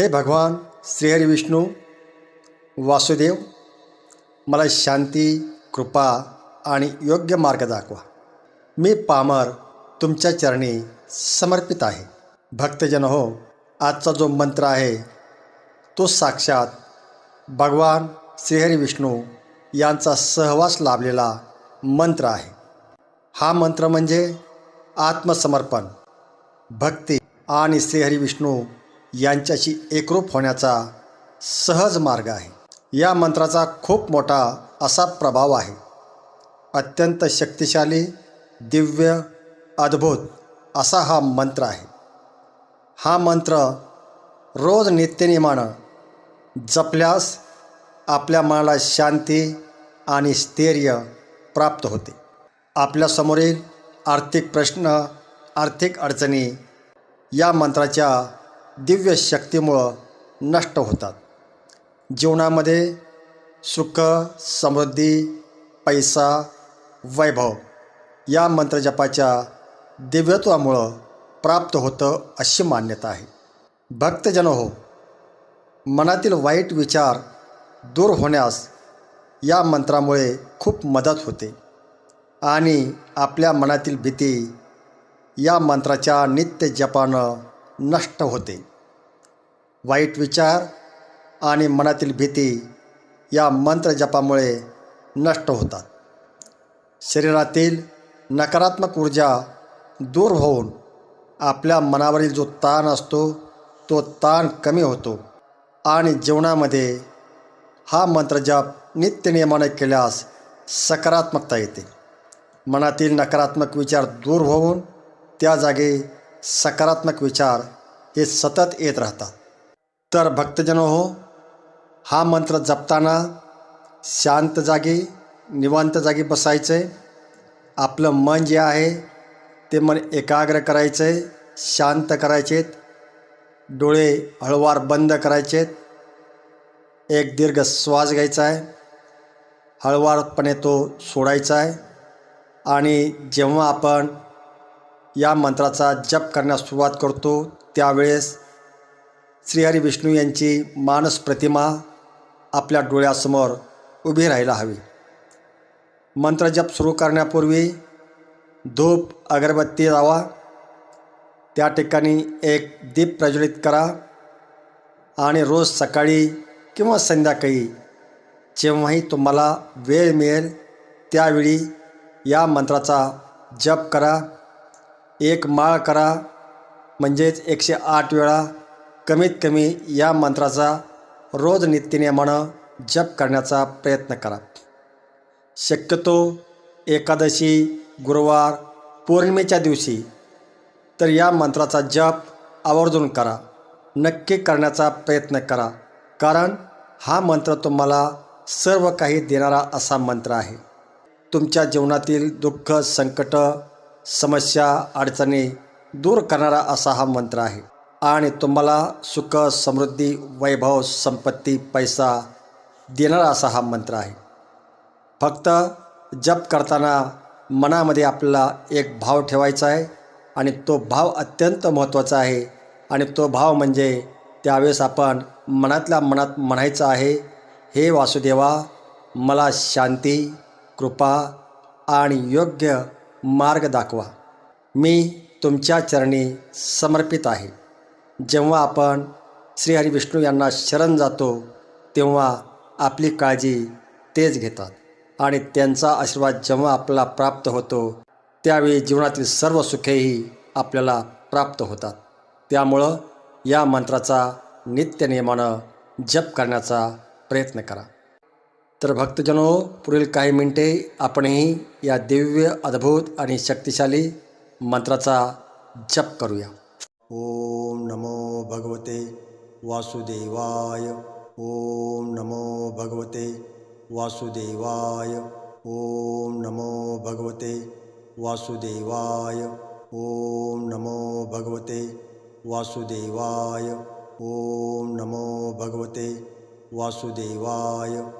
हे भगवान श्रीहरी विष्णू वासुदेव मला शांती कृपा आणि योग्य मार्ग दाखवा. मी पामर तुमच्या चरणी समर्पित आहे. भक्तजन हो आजचा जो मंत्र आहे तो साक्षात भगवान श्रीहरी विष्णू यांचा सहवास लाभलेला मंत्र आहे. हा मंत्र म्हणजे आत्मसमर्पण भक्ती आणि श्रीहरी विष्णू यांच्याशी एकरूप होण्याचा सहज मार्ग आहे. या मंत्राचा खूप मोठा असा प्रभाव आहे. अत्यंत शक्तिशाली दिव्य अद्भुत असा हा मंत्र आहे. हा मंत्र रोज नित्यनिमानं जपल्यास आपल्या मनाला शांती आणि स्थैर्य प्राप्त होते. आपल्यासमोरील आर्थिक प्रश्न आर्थिक अडचणी या मंत्राच्या दिव्य शक्तीमुळं नष्ट होतात. जीवनामध्ये सुख समृद्धी पैसा वैभव या मंत्रजपाच्या दिव्यत्वामुळं प्राप्त होतं अशी मान्यता आहे. भक्तजन हो मनातील वाईट विचार दूर होण्यास या मंत्रामुळे खूप मदत होते आणि आपल्या मनातील भीती या मंत्राच्या नित्य जपानं नष्ट होते. वाईट विचार आणि मनातील भीती या मंत्र जपामुळे नष्ट होतात. शरीरातील नकारात्मक ऊर्जा दूर होऊन आपल्या मनावरील जो ताण असतो तो ताण कमी होतो आणि जीवनामध्ये हा मंत्रजप नित्यनियमाने केल्यास सकारात्मकता येते. मनातील नकारात्मक विचार दूर होऊन त्या जागी सकारात्मक विचार हे सतत येत राहतात. तर भक्तजनो हो हा मंत्र जपताना शांत जागी निवांत जागी बसायचं. आहे आपलं मन जे आहे ते मन एकाग्र करायचं आहे शांत करायचेत. डोळे हळवार बंद करायचेत. एक दीर्घ श्वास घ्यायचा आहे हळवारपणे तो सोडायचा आहे आणि जेव्हा आपण या मंत्राचा जप करण्यास सुरुवात करतो. त्यावेळेस श्रीहरी विष्णू यांची मानस प्रतिमा आपल्या डोळ्यासमोर उभी राहायला हवी. मंत्रजप सुरू करण्यापूर्वी धूप अगरबत्ती लावा. त्या ठिकाणी एक दीप प्रज्वलित करा आणि रोज सकाळी किंवा संध्याकाळी जेव्हाही तुम्हाला वेळ मिळेल त्यावेळी या मंत्राचा जप करा. एक माळ करा म्हणजेच एकशे आठ वेळा. कमीत कमी या मंत्राचा रोज नित्यनियमानं जप करण्याचा प्रयत्न करा. शक्यतो एकादशी गुरुवार पौर्णिमेच्या दिवशी. तर या मंत्राचा जप आवर्जून करा. नक्की करण्याचा प्रयत्न करा. कारण हा मंत्र तुम्हाला सर्व काही देणारा असा मंत्र आहे. तुमच्या जीवनातील दुःख संकट समस्या अडचणी दूर करणारा असा हा मंत्र आहे. आणि तुम्हाला सुख समृद्धी वैभव संपत्ती पैसा देणारा असा हा मंत्र आहे. फक्त जप करताना मनामध्ये आपला एक भाव ठेवायचा आहे आणि तो भाव अत्यंत महत्त्वाचा आहे. आणि तो भाव म्हणजे त्यावेळेस आपण मनातल्या मनात म्हणायचं आहे हे वासुदेवा मला शांती कृपा आणि योग्य मार्ग दाखवा. मी तुमच्या चरणी समर्पित आहे. जेव्हा आपण श्रीहरी विष्णू यांना शरण जातो तेव्हा आपली काळजी तेच घेतात आणि त्यांचा आशीर्वाद जेव्हा आपल्याला प्राप्त होतो त्यावेळी जीवनातील सर्व सुखेही आपल्याला प्राप्त होतात. त्यामुळं या मंत्राचा नित्यनियमानं जप करण्याचा प्रयत्न करा. तर भक्तजनो पुढील काही मिनिटे आपणही या दिव्य अद्भुत आणि शक्तिशाली मंत्राचा जप करूया. ओम नमो भगवते वासुदेवाय. ओम नमो भगवते वासुदेवाय. ओम नमो भगवते वासुदेवाय. ओम नमो भगवते वासुदेवाय. ओम नमो भगवते वासुदेवाय.